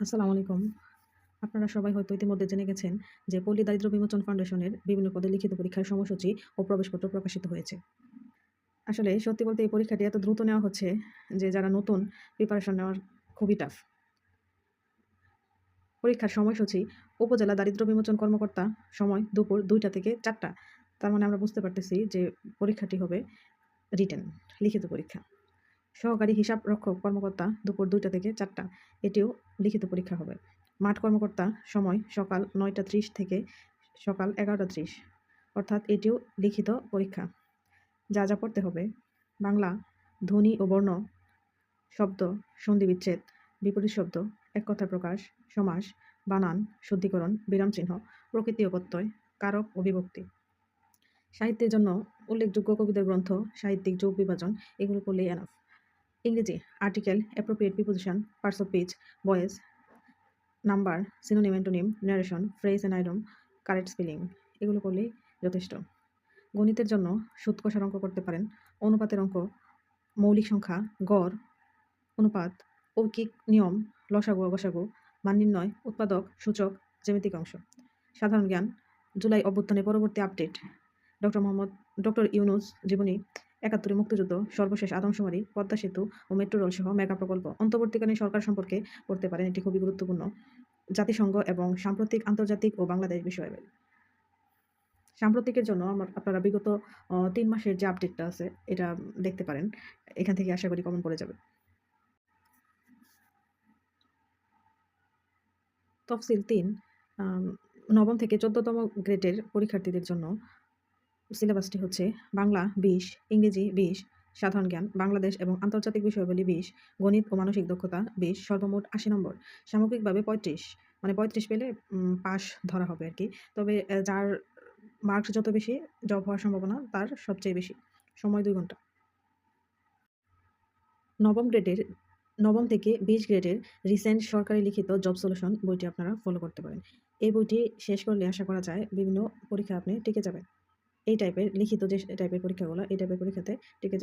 আসসালামু আলাইকুম। আপনারা সবাই হয়তো ইতিমধ্যে জেনে গেছেন যে পল্লী দারিদ্র্য বিমোচন ফাউন্ডেশনের বিভিন্ন পদে লিখিত পরীক্ষার সময়সূচি ও প্রবেশপত্র প্রকাশিত হয়েছে। আসলে সত্যি বলতে এই পরীক্ষাটি এত দ্রুত নেওয়া হচ্ছে যে যারা নতুন প্রিপারেশন নেওয়ার খুবই টাফ। পরীক্ষার সময়সূচি উপজেলা দারিদ্র্য বিমোচন কর্মকর্তা সময় দুপুর দুইটা থেকে চারটা তার মানে আমরা বুঝতে পারতেছি যে পরীক্ষাটি হবে রিটেন লিখিত পরীক্ষা। সহকারী হিসাবরক্ষক কর্মকর্তা দুপুর দুইটা থেকে চারটা এটিও লিখিত পরীক্ষা হবে। মাঠ কর্মকর্তা সময় সকাল ৯টা ৩০ থেকে সকাল ১১টা ৩০ অর্থাৎ এটিও লিখিত পরীক্ষা। যা, যা পড়তে হবে বাংলা, ধ্বনি ও বর্ণ, শব্দ, সন্ধিবিচ্ছেদ, বিপরীত শব্দ, এক কথায় প্রকাশ, সমাস, বানান, শুদ্ধিকরণ, বিরামচিহ্ন, প্রকৃতি ও প্রত্যয়, কারক ও বিভক্তি। সাহিত্যের জন্য উল্লেখযোগ্য কবিদের গ্রন্থ, সাহিত্যিক যোগ বিভাজন এগুলো পড়লেই এনাফ। ইংরেজি article, appropriate preposition, parts of speech, voice, number, synonym, antonym, narration, phrase and idiom, correct spelling এগুলো করলেই যথেষ্ট। গণিতের জন্য সুদ কষার অঙ্ক করতে পারেন, অনুপাতের অঙ্ক, মৌলিক সংখ্যা, গড়, অনুপাত, ঐকিক নিয়ম, লসাগু ও গসাগু, মান নির্ণয়, উৎপাদক, সূচক, জ্যামিতিক অংশ। সাধারণ জ্ঞান, জুলাই অভ্যুত্থানের পরবর্তী update, doctor Mohammad doctor Yunus জীবনী, একাত্তরে মুক্তিযুদ্ধ, সর্বশেষ আদমশুমারি, পদ্মা সেতু ও মেট্রো রেল সহ মেগা প্রকল্প, অন্তর্বর্তীকালীন সরকার সম্পর্কে পড়তে পারেন এটি খুবই গুরুত্বপূর্ণ। জাতিসংঘ এবং সাম্প্রতিক আন্তর্জাতিক ও বাংলাদেশ বিষয়াবলী। সাম্প্রতিকের জন্য আমার আপনারা বিগত তিন মাসের যে আপডেটটা আছে এটা দেখতে পারেন। এখান থেকে আশা করি কমন পড়ে যাবে। তফসিল তিন নবম থেকে ১৪তম গ্রেডের পরীক্ষার্থীদের জন্য সিলেবাসটি হচ্ছে বাংলা ২০, ইংরেজি ২০, সাধারণ জ্ঞান, বাংলাদেশ এবং আন্তর্জাতিক বিষয়াবলী ২০, গণিত ও মানসিক দক্ষতা ২০, সর্বমোট ৮০ নম্বর। সামগ্রিকভাবে ৩৫ মানে ৩৫ পেলে পাস ধরা হবে আর কি তবে যার মার্কস যত বেশি জব হওয়ার সম্ভাবনা তার সবচেয়ে বেশি। সময় দুই ঘণ্টা। নবম গ্রেডের নবম থেকে ২০ গ্রেডের রিসেন্ট সরকারি লিখিত জব সলিউশন বইটি আপনারা ফলো করতে পারেন। এই বইটি শেষ করলে আশা করা যায় বিভিন্ন পরীক্ষায় আপনি টিকে যাবেন। এই টাইপের লিখিত যে টাইপের পরীক্ষাগুলো এই টাইপের পরীক্ষাতে টিকে